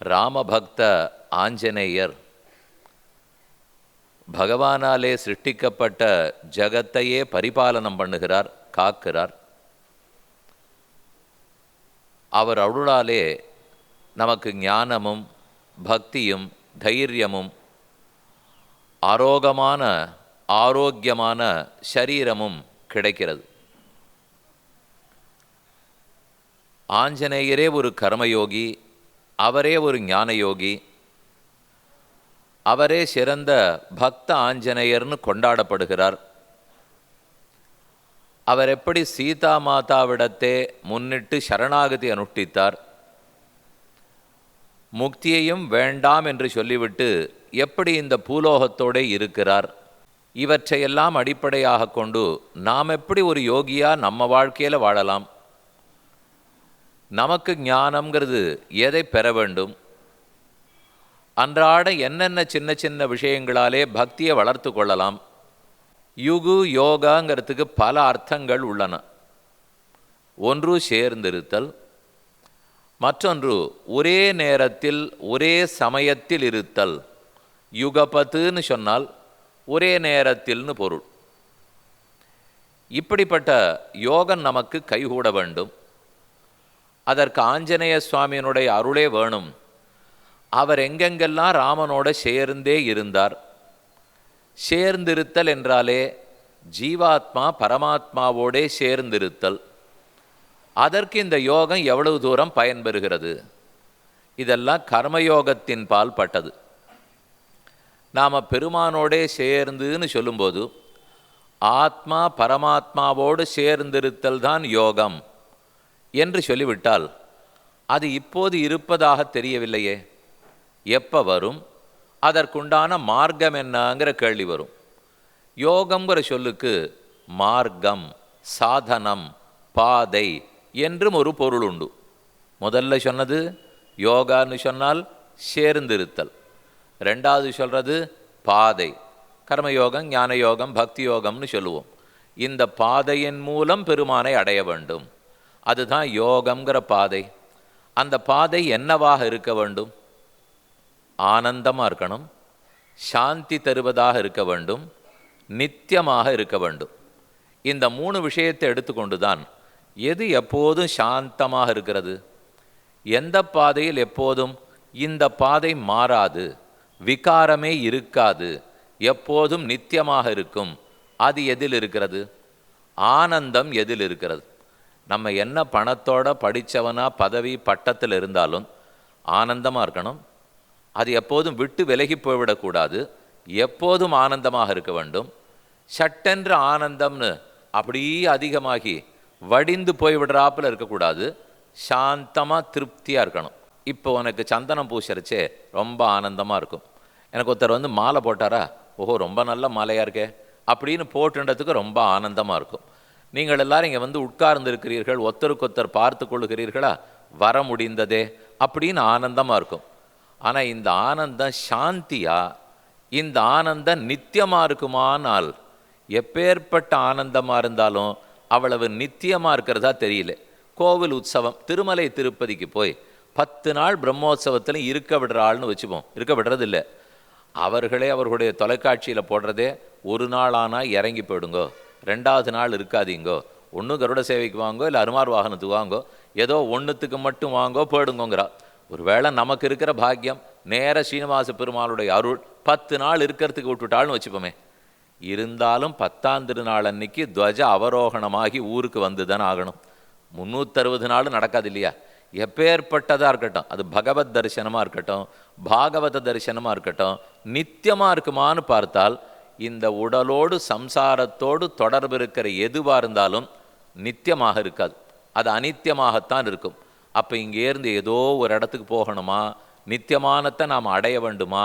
ராமபக்த ஆஞ்சநேயர். பகவானாலே சிருஷ்டிக்கப்பட்ட ஜகத்தையே பரிபாலனம் பண்ணுகிறார் காக்கிறார். அவர் அருளாலே நமக்கு ஞானமும் பக்தியும் தைரியமும் ஆரோகமான ஆரோக்கியமான சரீரமும் கிடைக்கிறது. ஆஞ்சநேயரே ஒரு கர்மயோகி அவரே ஒரு ஞானயோகி. அவரே சிறந்த பக்த ஆஞ்சநேயர்னு கொண்டாடப்படுகிறார். அவர் எப்படி சீதா மாதாவிடத்தே முன்னிட்டு சரணாகதி அனுஷ்டித்தார். முக்தியையும் வேண்டாம் என்று சொல்லிவிட்டு எப்படி இந்த பூலோகத்தோடே இருக்கிறார். இவற்றையெல்லாம் அடிப்படையாக கொண்டு நாம் எப்படி ஒரு யோகியா நம்ம வாழ்க்கையில் வாழலாம். நமக்கு ஞானம்ங்கிறது எதை பெற வேண்டும்? அன்றாட என்னென்ன சின்ன சின்ன விஷயங்களாலே பக்தியை வளர்த்து கொள்ளலாம்? யுகு யோகாங்கிறதுக்கு பல அர்த்தங்கள் உள்ளன. ஒன்று சேர்ந்திருத்தல் மற்றொன்று ஒரே நேரத்தில் ஒரே சமயத்தில் இருத்தல். யுகபத்துன்னு சொன்னால் ஒரே நேரத்தில்னு பொருள். இப்படிப்பட்ட யோகம் நமக்கு கைகூட வேண்டும். அதற்கு ஆஞ்சநேய சுவாமியினுடைய அருளே வேணும். அவர் எங்கெங்கெல்லாம் ராமனோட சேர்ந்தே இருந்தார்? சேர்ந்திருத்தல் என்றாலே ஜீவாத்மா பரமாத்மாவோடே சேர்ந்திருத்தல். அதற்கு இந்த யோகம் எவ்வளவு தூரம் பயன்பெறுகிறது? இதெல்லாம் கர்மயோகத்தின் பால் பட்டது. நாம் பெருமானோடே சேர்ந்துன்னு சொல்லும்போது ஆத்மா பரமாத்மாவோடு சேர்ந்திருத்தல் தான் யோகம். என்று சொல்லிவிட்டால் அது இப்போது இருப்பதாக தெரியவில்லையே. எப்போ வரும்? அதற்குண்டான மார்க்கம் என்னங்கிற கேள்வி வரும். யோகம்ங்கிற சொல்லுக்கு மார்க்கம் சாதனம் பாதை என்றும் ஒரு பொருள் உண்டு. முதல்ல சொன்னது யோகான்னு சொன்னால் சேர்ந்திருத்தல். ரெண்டாவது சொல்கிறது பாதை. கர்மயோகம் ஞான யோகம் பக்தி யோகம்னு சொல்லுவோம். இந்த பாதையின் மூலம் பெருமானை அடைய வேண்டும். அதுதான் யோகம்ங்கிற பாதை. அந்த பாதை என்னவாக இருக்க வேண்டும்? ஆனந்தமாக இருக்கணும். சாந்தி தருவதாக இருக்க வேண்டும். நித்தியமாக இருக்க வேண்டும். இந்த மூணு விஷயத்தை எடுத்துக்கொண்டு தான் எது எப்போதும் சாந்தமாக இருக்கிறது? எந்த பாதையில் எப்போதும் இந்த பாதை மாறாது விகாரமே இருக்காது எப்போதும் நித்தியமாக இருக்கும் அது எதில் இருக்கிறது? ஆனந்தம் எதில் இருக்கிறது? நம்ம என்ன பணத்தோட படித்தவனா பதவி பட்டத்தில் இருந்தாலும் ஆனந்தமாக இருக்கணும். அது எப்போதும் விட்டு விலகி போய்விடக்கூடாது எப்போதும் ஆனந்தமாக இருக்க வேண்டும். சட்டென்று ஆனந்தம்னு அப்படியே அதிகமாகி வடிந்து போய்விடுறாப்பில் இருக்கக்கூடாது. சாந்தமாக திருப்தியாக இருக்கணும். இப்போ உனக்கு சந்தனம் பூசரிச்சே ரொம்ப ஆனந்தமாக இருக்கும். எனக்கு ஒருத்தர் வந்து மாலை போட்டாரா? ஓஹோ ரொம்ப நல்ல மாலையாக இருக்கே. அப்படின்னு போட்டுன்றதுக்கு ரொம்ப ஆனந்தமாக இருக்கும். நீங்கள் எல்லாரும் இங்கே வந்து உட்கார்ந்து இருக்கிறீர்கள் பார்த்து கொள்கிறீர்களா வர முடிந்ததே அப்படின்னு ஆனந்தமாக இருக்கும். ஆனால் இந்த ஆனந்தம் சாந்தியா? இந்த ஆனந்தம் நித்தியமாக இருக்குமானால் எப்பேற்பட்ட ஆனந்தமாக இருந்தாலும் அவ்வளவு நித்தியமாக இருக்கிறதா தெரியல. கோவில் உற்சவம் திருமலை திருப்பதிக்கு போய் பத்து நாள் பிரம்மோற்சவத்தில் இருக்க விடுற ஆள்னு வச்சுப்போம். இருக்க விடுறதில்லை. அவர்களே அவர்களுடைய தொலைக்காட்சியில் போடுறதே ஒரு நாள் ஆனால் இறங்கி போயிடுங்கோ. ரெண்டாவது நாள் இருக்காதீங்கோ. ஒன்று கருட சேவைக்கு வாங்கோ இல்லை அருமார் வாகனத்துக்கு வாங்கோ ஏதோ ஒன்றுத்துக்கு மட்டும் வாங்கோ போயிடுங்கோங்கிறா. ஒருவேளை நமக்கு இருக்கிற பாக்கியம் நேர ஸ்ரீனிவாச பெருமாளுடைய அருள் பத்து நாள் இருக்கிறதுக்கு விட்டுட்டாள்னு வச்சுப்போமே. இருந்தாலும் பத்தாம் திருநாள் அன்னைக்கு துவஜ அவரோகணமாகி ஊருக்கு வந்து தான் ஆகணும். முந்நூற்றறுபது நாள் நடக்காது இல்லையா? எப்பேற்பட்டதாக இருக்கட்டும் அது பகவத் தரிசனமாக இருக்கட்டும் பாகவத தரிசனமாக இருக்கட்டும் நித்தியமாக இருக்குமான்னு பார்த்தால் இந்த உடலோடு சம்சாரத்தோடு தொடர்பு இருக்கிற எதுவாக இருந்தாலும் நித்தியமாக இருக்காது. அது அனித்தியமாகத்தான் இருக்கும். அப்போ இங்கேருந்து ஏதோ ஒரு இடத்துக்கு போகணுமா? நித்தியமானத்தை நாம் அடைய வேண்டுமா?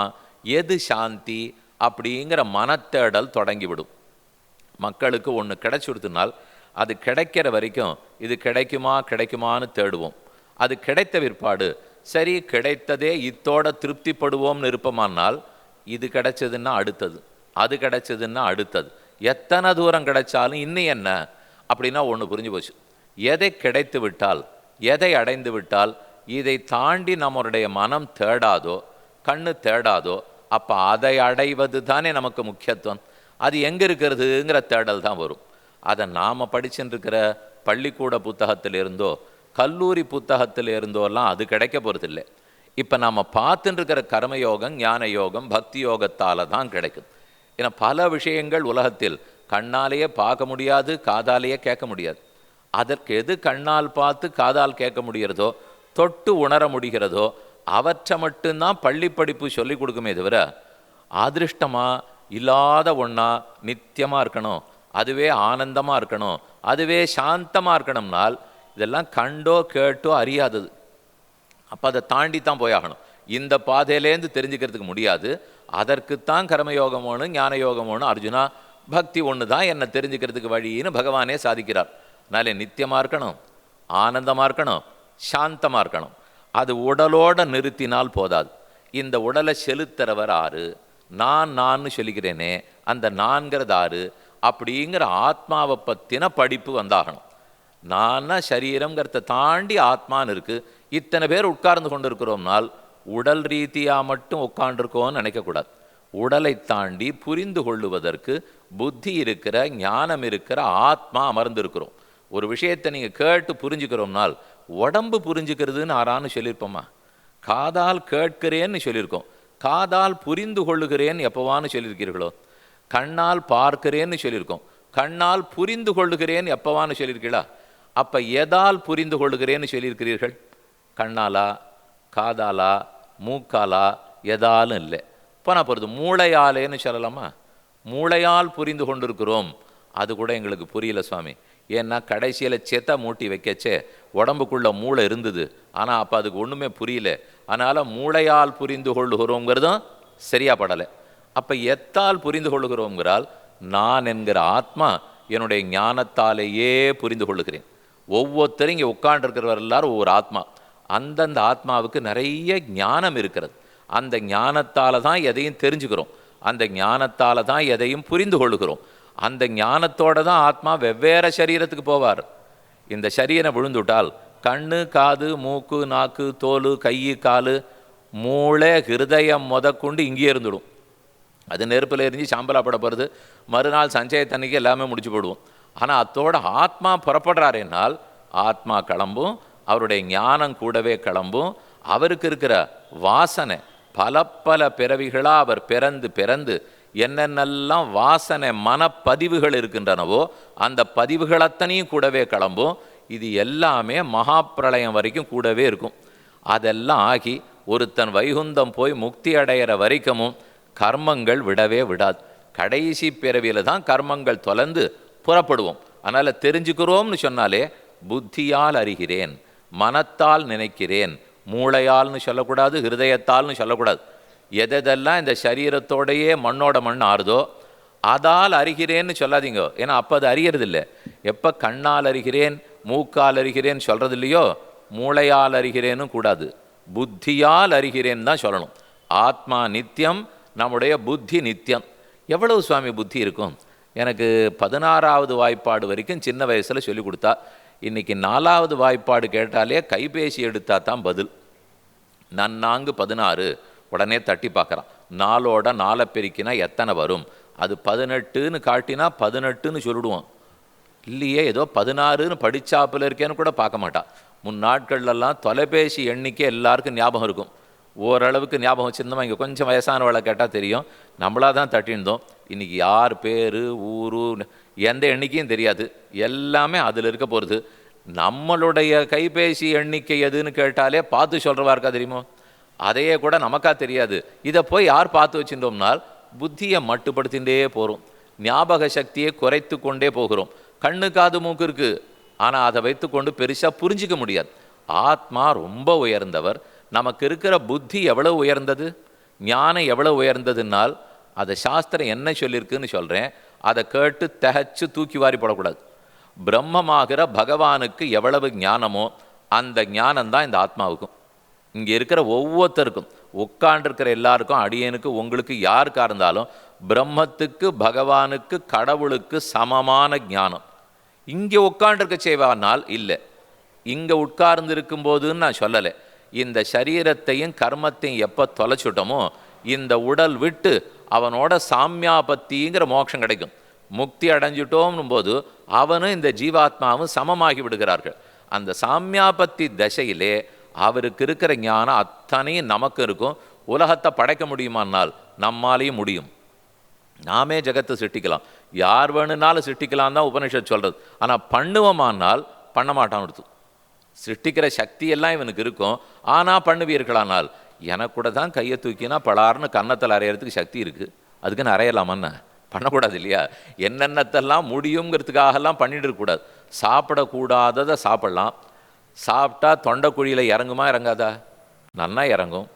எது சாந்தி? அப்படிங்கிற மனத்தேடல் தொடங்கிவிடும். மக்களுக்கு ஒன்று கிடைச்சுடுத்துனால் அது கிடைக்கிற வரைக்கும் இது கிடைக்குமா கிடைக்குமான்னு தேடுவோம். அது கிடைத்த விற்பாடு சரி கிடைத்ததே இத்தோட திருப்திப்படுவோம்னு இருப்போமானால் இது கிடைச்சதுன்னா அடுத்தது. அது கிடைச்சதுன்னா அடுத்தது. எத்தனை தூரம் கிடைச்சாலும் இன்னும் என்ன? அப்படின்னா ஒன்று புரிஞ்சு போச்சு. எதை கிடைத்து விட்டால் எதை அடைந்து விட்டால் இதை தாண்டி நம்மளுடைய மனம் தேடாதோ கண்ணு தேடாதோ அப்போ அதை அடைவது தானே நமக்கு முக்கியத்துவம். அது எங்கே இருக்கிறதுங்கிற தேடல் தான் வரும். அதை நாம் படிச்சுட்டுருக்கிற பள்ளிக்கூட புத்தகத்தில் இருந்தோ கல்லூரி புத்தகத்தில் இருந்தோலாம் அது கிடைக்க போகிறதில்லை இப்போ நாம் பார்த்துட்டுருக்கிற கர்மயோகம் ஞான யோகம் பக்தி யோகத்தால் தான் கிடைக்கும் ஏன்னா பல விஷயங்கள் உலகத்தில் கண்ணாலேயே பார்க்க முடியாது காதாலேயே கேட்க முடியாது. அதற்கு எது கண்ணால் பார்த்து காதால் கேட்க முடிகிறதோ தொட்டு உணர முடிகிறதோ அவற்றை மட்டும்தான் பள்ளி படிப்பு சொல்லி கொடுக்குமே தவிர அதிருஷ்டமாக இல்லாத ஒன்றா நித்தியமாக இருக்கணும் அதுவே ஆனந்தமாக இருக்கணும் அதுவே சாந்தமாக இருக்கணும்னால் இதெல்லாம் கண்டோ கேட்டோ அறியாதது. அப்போ அதை தாண்டி தான் போயாகணும் இந்த பாதையிலேருந்து தெரிஞ்சுக்கிறதுக்கு முடியாது. அதற்குத்தான் கர்மயோகம் ஒன்று ஞான யோகம் அர்ஜுனா பக்தி ஒன்று தான் என்னை தெரிஞ்சுக்கிறதுக்கு வழின்னு பகவானே சாதிக்கிறார். அதனால நித்தியமாக இருக்கணும் ஆனந்தமாக இருக்கணும் சாந்தமாக இருக்கணும். அது உடலோட நிறுத்தினால் போதாது. இந்த உடலை செலுத்துறவர் ஆறு? நான் நான் சொல்லிக்கிறேனே அந்த நான்கிறது ஆறு? அப்படிங்கிற ஆத்மாவை பற்றின படிப்பு வந்தாகணும். நான்னா சரீரங்கிறத தாண்டி ஆத்மான்னு இருக்குது இத்தனை பேர் உட்கார்ந்து கொண்டு இருக்கிறோம்னால் உடல் ரீதியாக மட்டும் உட்காண்டிருக்கோன்னு நினைக்கக்கூடாது. உடலை தாண்டி புரிந்து கொள்ளுவதற்கு புத்தி இருக்கிற ஞானம் இருக்கிற ஆத்மா அமர்ந்திருக்கிறோம். ஒரு விஷயத்தை நீங்கள் கேட்டு புரிஞ்சுக்கிறோம்னால் உடம்பு புரிஞ்சுக்கிறதுன்னு ஆறான்னு சொல்லியிருப்போமா? காதால் கேட்கிறேன்னு சொல்லியிருக்கோம். காதால் புரிந்து கொள்ளுகிறேன் எப்பவான்னு சொல்லியிருக்கீர்களோ கண்ணால் பார்க்கிறேன்னு சொல்லியிருக்கோம். கண்ணால் புரிந்து கொள்ளுகிறேன் எப்பவான்னு சொல்லியிருக்கீங்களா அப்போ எதால் புரிந்து கொள்ளுகிறேன்னு சொல்லியிருக்கிறீர்கள்? கண்ணாலா? காதாலா? மூக்காலா எதாலும் இல்லை. இப்போ நான் போகிறது மூளையாலேன்னு சொல்லலாமா? மூளையால் புரிந்து கொண்டிருக்கிறோம். அது கூட எங்களுக்கு புரியல சுவாமி. ஏன்னா கடைசியில் செத்த மூட்டி வைக்கச்சே உடம்புக்குள்ள மூளை இருந்தது. ஆனால் அப்போ அதுக்கு ஒன்றுமே புரியல. அதனால் மூளையால் புரிந்து கொள்ளுகிறோங்கிறதும் சரியா படலை. அப்போ எத்தால் புரிந்து கொள்ளுகிறோங்கிறால் நான் என்கிற ஆத்மா என்னுடைய ஞானத்தாலேயே புரிந்து கொள்ளுகிறேன். ஒவ்வொருத்தரும் இங்கே உட்காண்டிருக்கிறவர் எல்லாரும் ஒவ்வொரு ஆத்மா. அந்தந்த ஆத்மாவுக்கு நிறைய ஞானம் இருக்கிறது. அந்த ஞானத்தால் தான் எதையும் தெரிஞ்சுக்கிறோம். அந்த ஞானத்தால் தான் எதையும் புரிந்து கொள்கிறோம் அந்த ஞானத்தோட தான் ஆத்மா வெவ்வேறு சரீரத்துக்கு போவார். இந்த சரீரம் விழுந்துவிட்டால் கண்ணு காது மூக்கு நாக்கு தோல் கை காலு மூளை ஹிருதயம் முதற்கொண்டு இங்கேயே இருந்துடும் அது நெருப்பில் எரிஞ்சு சாம்பலாப்பட போகிறது மறுநாள் சஞ்சயத்தன்னைக்கு எல்லாமே முடிச்சு போடுவோம். ஆனால் அத்தோட ஆத்மா புறப்படுறாருன்னால் ஆத்மா கிளம்பும் அவருடைய ஞானம் கூடவே கிளம்பும். அவருக்கு இருக்கிற வாசனை பல பல பிறவிகளாக அவர் பிறந்து பிறந்து என்னென்னலாம் வாசனை மனப்பதிவுகள் இருக்கின்றனவோ அந்த பதிவுகள் அத்தனையும் கூடவே கிளம்பும். இது எல்லாமே மகாப்பிரளயம் வரைக்கும் கூடவே இருக்கும். அதெல்லாம் ஆகி ஒருத்தன் வைகுந்தம் போய் முக்தி அடையிற வரைக்கும் கர்மங்கள் விடவே விடாது. கடைசி பிறவியில் தான் கர்மங்கள் தொலைந்து புறப்படுவோம். அதனால் தெரிஞ்சுக்கிறோம்னு சொன்னாலே புத்தியால் அறிகிறேன். மனத்தால் நினைக்கிறேன். மூளையால்னு சொல்லக்கூடாது ஹிருதயத்தால்னு சொல்லக்கூடாது. எதெல்லாம் இந்த சரீரத்தோடையே மண்ணோட மண் ஆறுதோ அதால் அறிகிறேன்னு சொல்லாதீங்க. ஏன்னா அப்போ அது அறியறதில்லை. எப்போ கண்ணால் அறிகிறேன் மூக்கால் அறிகிறேன் சொல்கிறது இல்லையோ மூளையால் அறிகிறேன்னு கூடாது. புத்தியால் அறிகிறேன் தான் சொல்லணும். ஆத்மா நித்தியம் நம்முடைய புத்தி நித்தியம் எவ்வளவு சுவாமி புத்தி இருக்கும்? எனக்கு பதினாறாவது வாய்ப்பாடு வரைக்கும் சின்ன வயசில் சொல்லி கொடுத்தா இன்றைக்கி நாலாவது வாய்ப்பாடு கேட்டாலே கைபேசி எடுத்தால் தான் பதில். நன்னாங்கு பதினாறு உடனே தட்டி பார்க்குறான். நாலோட நாலை பெருக்கினா எத்தனை வரும்? அது பதினெட்டுன்னு காட்டினா பதினெட்டுன்னு சொல்லிடுவோம் இல்லையே ஏதோ பதினாறுன்னு படிச்சாப்புல இருக்கேன்னு கூட பார்க்க மாட்டான். முன் நாட்கள்லாம் தொலைபேசி எண்ணிக்கை எல்லாருக்கும் ஞாபகம் இருக்கும். ஓரளவுக்கு ஞாபகம் வச்சுருந்தோம்? இங்கே கொஞ்சம் வயசானவளை கேட்டால் தெரியும். நம்மளாக தான் தட்டியிருந்தோம். இன்றைக்கி யார் பேர் ஊரு எந்த எண்ணிக்கையும் தெரியாது. எல்லாமே அதில் இருக்க போகிறது நம்மளுடைய கைபேசி எண்ணிக்கை எதுன்னு கேட்டாலே பார்த்து சொல்கிறவா இருக்கா தெரியுமோ? அதையே கூட நமக்கா தெரியாது. இதை போய் யார் பார்த்து வச்சுட்டோம்னால் புத்தியை மட்டுப்படுத்திகிட்டே போகிறோம் ஞாபக சக்தியை குறைத்து கொண்டே போகிறோம். கண்ணு காது மூக்கு இருக்குது ஆனால் அதை வைத்துக்கொண்டு பெருசாக புரிஞ்சிக்க முடியாது. ஆத்மா ரொம்ப உயர்ந்தவர். நமக்கு இருக்கிற புத்தி எவ்வளோ உயர்ந்தது? ஞானம் எவ்வளோ உயர்ந்ததுனால் அதை சாஸ்திரம் என்ன சொல்லியிருக்குன்னு சொல்கிறேன் அதை கேட்டு தகச்சு தூக்கி வாரி போடக்கூடாது. பிரம்மமாகிற பகவானுக்கு எவ்வளவு ஞானமோ அந்த ஞானம்தான் இந்த ஆத்மாவுக்கும். இங்கே இருக்கிற ஒவ்வொருத்தருக்கும் உட்காண்டிருக்கிற எல்லாருக்கும் அடியனுக்கு உங்களுக்கு யாருக்காக இருந்தாலும் பிரம்மத்துக்கு பகவானுக்கு கடவுளுக்கு சமமான ஞானம். இங்கே உட்காண்டிருக்க செய்வானால் இல்லை. இங்கே உட்கார்ந்து இருக்கும்போதுன்னு நான் சொல்லலை. இந்த சரீரத்தையும் கர்மத்தையும் எப்போ தொலைச்சுட்டோமோ இந்த உடல் விட்டு அவனோட சாமியாபத்திங்கிற மோட்சம் கிடைக்கும். முக்தி அடைஞ்சிட்டோம்னும் போது அவனும் இந்த ஜீவாத்மாவும் சமமாகி விடுகிறார்கள். அந்த சாமியாபத்தி தசையிலே அவருக்கு இருக்கிற ஞானம் அத்தனையும் நமக்கு இருக்கும். உலகத்தை படைக்க முடியுமானால் நம்மாலேயும் முடியும். நாமே ஜெகத்தை சிருஷ்டிக்கலாம். யார் வேணுனாலும் சிருஷ்டிக்கலாம் தான் உபனிஷத் சொல்கிறது ஆனால் பண்ணுவோமானால் பண்ண மாட்டான் எடுத்து சிருஷ்டிக்கிற சக்தி எல்லாம் இவனுக்கு இருக்கும். ஆனால் பண்ணுவீர்களானால் எனக்கு கூட தான் கையை தூக்கினா பலார்னு கன்னத்தில் அரையிறதுக்கு சக்தி இருக்குது அதுக்குன்னு அரையலாமான்னு பண்ணக்கூடாது இல்லையா? என்னென்னத்தெல்லாம் முடியுங்கிறதுக்காகலாம் பண்ணிட்டு இருக்கக்கூடாது சாப்பிடக்கூடாததை சாப்பிட்லாம். சாப்பிட்டா தொண்டைக்குழியில் இறங்குமா இறங்காதா? நல்லா இறங்கும்.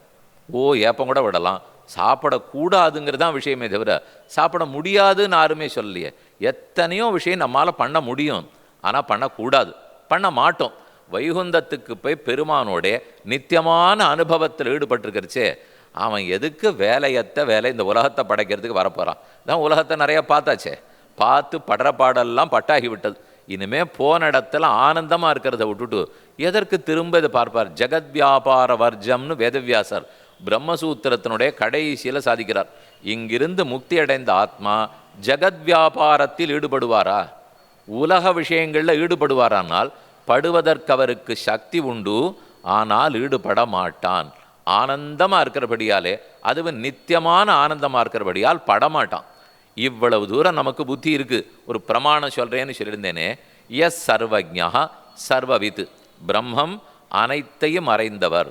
ஓ ஏப்பம் கூட விடலாம். சாப்பிடக்கூடாதுங்கிறது தான் விஷயமே தவிர சாப்பிட முடியாதுன்னு யாருமே சொல்லலையே. எத்தனையோ விஷயம் நம்மளால் பண்ண முடியும். ஆனால் பண்ணக்கூடாது. பண்ண மாட்டோம். வைகுந்தத்துக்கு போய் பெருமானோடே நித்தியமான அனுபவத்தில் ஈடுபட்டிருக்கிறச்சே அவன் எதுக்கு வேலையத்த வேலை இந்த உலகத்தை படைக்கிறதுக்கு வரப்போகிறான் தான் உலகத்தை நிறைய பார்த்தாச்சே. பார்த்து படுற பாடெல்லாம் பட்டாகி விட்டது. இனிமே போன இடத்துல ஆனந்தமாக இருக்கிறத விட்டுட்டு எதற்கு திரும்ப இதை பார்ப்பார்? ஜெகத் வியாபார வர்ஜம்னு வேதவியாசர் பிரம்மசூத்திரத்தினுடைய கடைசியில் சாதிக்கிறார். இங்கிருந்து முக்தி அடைந்த ஆத்மா ஜெகத் வியாபாரத்தில் ஈடுபடுவாரா? உலக விஷயங்களில் ஈடுபடுவாரானால் படுவதற்கு அவருக்கு சக்தி உண்டு ஆனால் ஈடுபட மாட்டான் ஆனந்தமாக இருக்கிறபடியாலே அதுவும் நித்தியமான ஆனந்தமாக இருக்கிறபடியால் படமாட்டான். இவ்வளவு தூரம் நமக்கு புத்தி இருக்கு. ஒரு பிரமாணம் சொல்கிறேன்னு சொல்லியிருந்தேனே. எஸ் சர்வஜா சர்வவித் பிரம்மம் அனைத்தையும் அறிந்தவர்.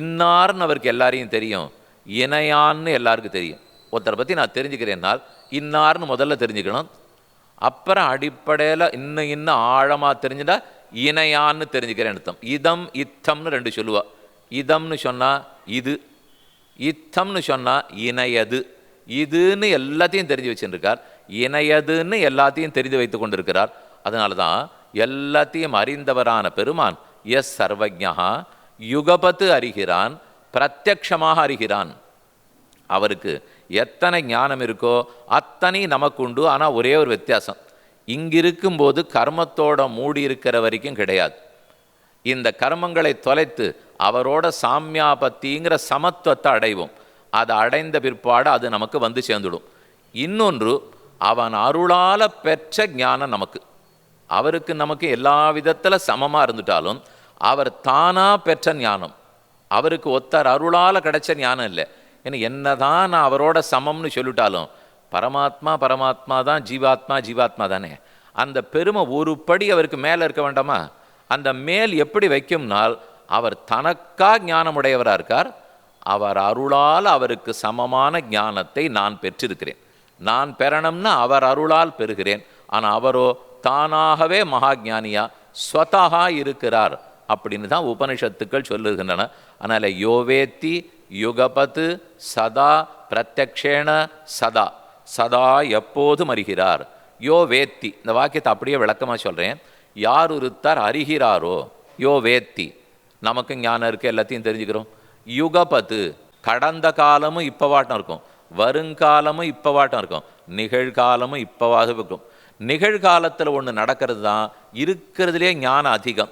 இன்னார்னு அவருக்கு எல்லாரையும் தெரியும். இணையான்னு எல்லாருக்கும் தெரியும். ஒருத்தரை பற்றி நான் தெரிஞ்சுக்கிறேன்னால் இன்னார்னு முதல்ல தெரிஞ்சுக்கணும். அப்புறம் அடிப்படையில் இன்னும் இன்னும் ஆழமாக தெரிஞ்சுட்டா இணையான்னு தெரிஞ்சுக்கிறேன் அர்த்தம். இதம் இத்தம்னு ரெண்டு சொல்லுவா. இதம்னு சொன்னால் இது. இத்தம்னு சொன்னால் இணையது. இதுன்னு எல்லாத்தையும் தெரிஞ்சு வச்சுருக்கார் இணையதுன்னு எல்லாத்தையும் தெரிந்து வைத்து கொண்டிருக்கிறார். அதனால தான் எல்லாத்தையும் அறிந்தவரான பெருமான் எஸ் சர்வஜா யுகபத்து அறிகிறான் பிரத்யக்ஷமாக அறிகிறான். அவருக்கு எத்தனை ஞானம் இருக்கோ அத்தனை நமக்கு உண்டு. ஆனால் ஒரே ஒரு வித்தியாசம். இங்கிருக்கும்போது கர்மத்தோட மூடி இருக்கிற வரைக்கும் கிடையாது. இந்த கர்மங்களை தொலைத்து அவரோட சாமியாபத்திங்கிற சமத்துவத்தை அடைவோம். அதை அடைந்த பிற்பாடு அது நமக்கு வந்து சேர்ந்துடும். இன்னொன்று அவன் அருளால் பெற்ற ஞானம் நமக்கு. அவருக்கு நமக்கு எல்லா விதத்தில் சமமாக இருந்துட்டாலும் அவர் தானாக பெற்ற ஞானம். அவருக்கு ஒத்தர் அருளால் கிடைச்ச ஞானம் இல்லை. ஏன்னா என்னதான் நான் அவரோட சமம்னு சொல்லிட்டாலும் பரமாத்மா பரமாத்மா தான் ஜீவாத்மா ஜீவாத்மா தானே. அந்த பெருமை ஒரு படி அவருக்கு மேலே இருக்க வேண்டாமா? அந்த மேல் எப்படி வைக்கும்னால் அவர் தனக்கா ஞானமுடையவராக இருக்கார். அவர் அருளால் அவருக்கு சமமான ஞானத்தை நான் பெற்றிருக்கிறேன். நான் பெறணும்னா அவர் அருளால் பெறுகிறேன். ஆனால் அவரோ தானாகவே மகா ஞானியா ஸ்வதகா இருக்கிறார் அப்படின்னு தான் உபனிஷத்துக்கள் சொல்லுகின்றன. அதனால் யோவேத்தி யுகபத்து சதா பிரத்யக்ஷேண சதா. சதா எப்போதும் அறிகிறார். யோ வேத்தி இந்த வாக்கியத்தை அப்படியே விளக்கமாக சொல்கிறேன் யார் ஒருத்தர் அறிகிறாரோ யோ வேத்தி நமக்கு ஞானம் இருக்குது எல்லாத்தையும் தெரிஞ்சுக்கிறோம். யுகபத்து கடந்த காலமும் இப்போவாட்டம் இருக்கும். வருங்காலமும் இப்போவாட்டம் இருக்கும். நிகழ்காலமும் இப்போவாக இருக்கும். நிகழ்காலத்தில் ஒன்று நடக்கிறது தான் இருக்கிறதுலே ஞானம் அதிகம்.